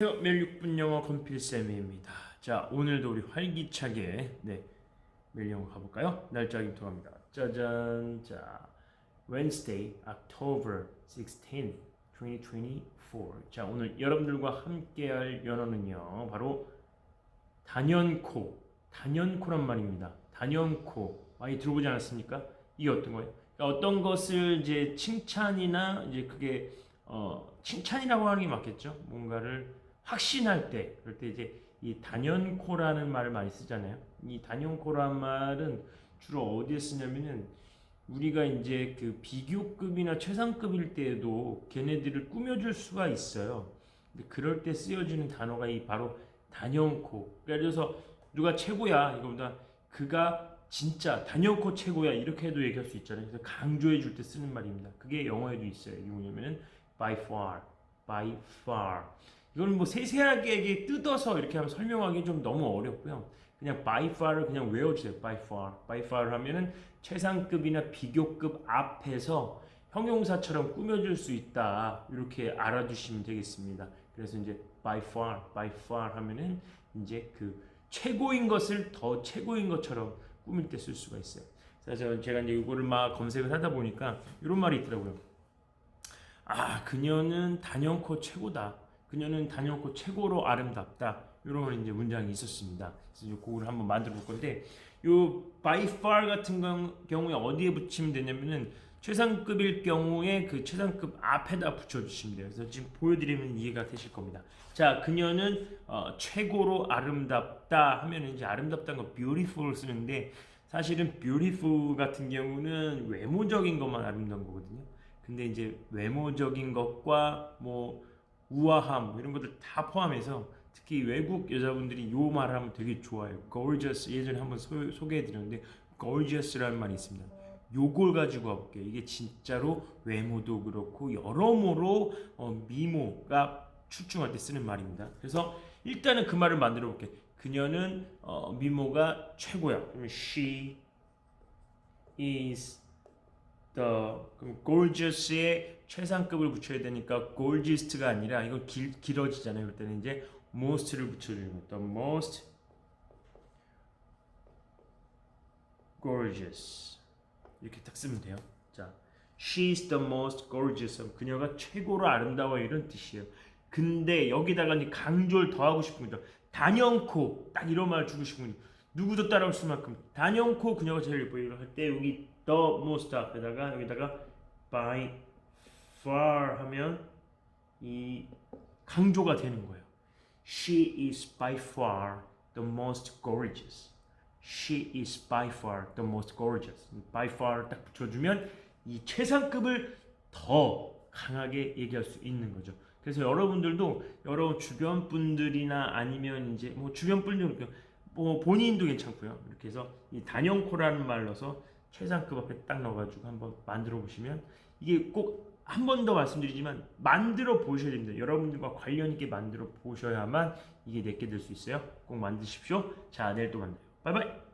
안녕하세요. 매일 6분 영어 건필쌤입니다. 자, 오늘도 우리 활기차게 네, 매일 영어 가볼까요? 날짜 김통합니다. 짜잔, 자, Wednesday, October 16, 2024. 자, 오늘 여러분들과 함께할 연어는요, 바로 단연코, 단연코란 말입니다. 단연코 많이 들어보지 않았습니까? 이게 어떤 거예요? 그러니까 어떤 것을 이제 칭찬이나 이제 그게 어, 칭찬이라고 하는 게 맞겠죠? 뭔가를 확신할 때, 그럴 때 이제 이 단연코라는 말을 많이 쓰잖아요. 이 단연코란 말은 주로 어디에 쓰냐면은 우리가 이제 그 비교급이나 최상급일 때에도 걔네들을 꾸며줄 수가 있어요. 근데 그럴 때 쓰여지는 단어가 이 바로 단연코. 그래서 누가 최고야 이거보다 그가 진짜 단연코 최고야 이렇게 해도 얘기할 수 있잖아요. 그래서 강조해 줄 때 쓰는 말입니다. 그게 영어에도 있어요. 이게 뭐냐면은 by far, by far. 이거는 뭐 세세하게 뜯어서 이렇게 하면 설명하기 좀 너무 어렵고요. 그냥 by far를 그냥 외워주세요. by far, by far 하면은 최상급이나 비교급 앞에서 형용사처럼 꾸며줄 수 있다. 이렇게 알아두시면 되겠습니다. 그래서 이제 by far, by far 하면은 이제 그 최고인 것을 더 최고인 것처럼 꾸밀 때 쓸 수가 있어요. 그래서 제가 이제 이거를 막 검색을 하다 보니까 이런 말이 있더라고요. 아, 그녀는 단연코 최고다. 그녀는 단연코 최고로 아름답다. 이런 이제 문장이 있었습니다. 그래서 이 곡을 한번 만들어 볼 건데, 요 by far 같은 경- 경우에 어디에 붙이면 되냐면은 최상급일 경우에 그 최상급 앞에다 붙여주시면 돼요. 그래서 지금 보여드리면 이해가 되실 겁니다. 자, 그녀는 어, 최고로 아름답다 하면 이제 아름답다는 거 beautiful 쓰는데 사실은 beautiful 같은 경우는 외모적인 것만 아름다운 거거든요. 근데 이제 외모적인 것과 뭐 우아함 뭐 이런 것들 다 포함해서 특히 외국 여자분들이 요 말을 하면 되게 좋아해요. gorgeous 예전에 한번 소, 소개해 드렸는데 gorgeous라는 말이 있습니다. 요걸 가지고 와볼게요. 이게 진짜로 외모도 그렇고 여러모로 어, 미모가 출중할 때 쓰는 말입니다. 그래서 일단은 그 말을 만들어 볼게요. 그녀는 어, 미모가 최고야. 그러면 she is 그럼 gorgeous에 최상급을 붙여야 되니까 gorgeous가 아니라 이건 길, 길어지잖아요. 그럴 때는 이제 most를 붙여주는 거. the most gorgeous 이렇게 딱 쓰면 돼요. 자, she's the most gorgeous. 그녀가 최고로 아름다워 이런 뜻이에요. 근데 여기다가 이제 강조를 더 하고 싶은 거죠. 단연코 딱 이런 말 주고 싶은. 누구도 따라올 수만큼 단연코 그녀가 제일 예뻐요. 할때 여기 the most 앞에다가 여기다가 by far 하면 이 강조가 되는 거예요. She is by far the most gorgeous. She is by far the most gorgeous. by far 딱 붙여주면 이 최상급을 더 강하게 얘기할 수 있는 거죠. 그래서 여러분들도 여러 주변 분들이나 아니면 이제 뭐 주변 분들 뭐 본인도 괜찮고요. 이렇게 해서 이 단연코라는 말 넣어서 최상급 앞에 딱 넣어가지고 한번 만들어 보시면 이게 꼭 한 번 더 말씀드리지만 만들어 보셔야 됩니다. 여러분들과 관련 있게 만들어 보셔야만 이게 내게 될 수 있어요. 꼭 만드십시오. 자, 내일 또 만나요. 바이바이.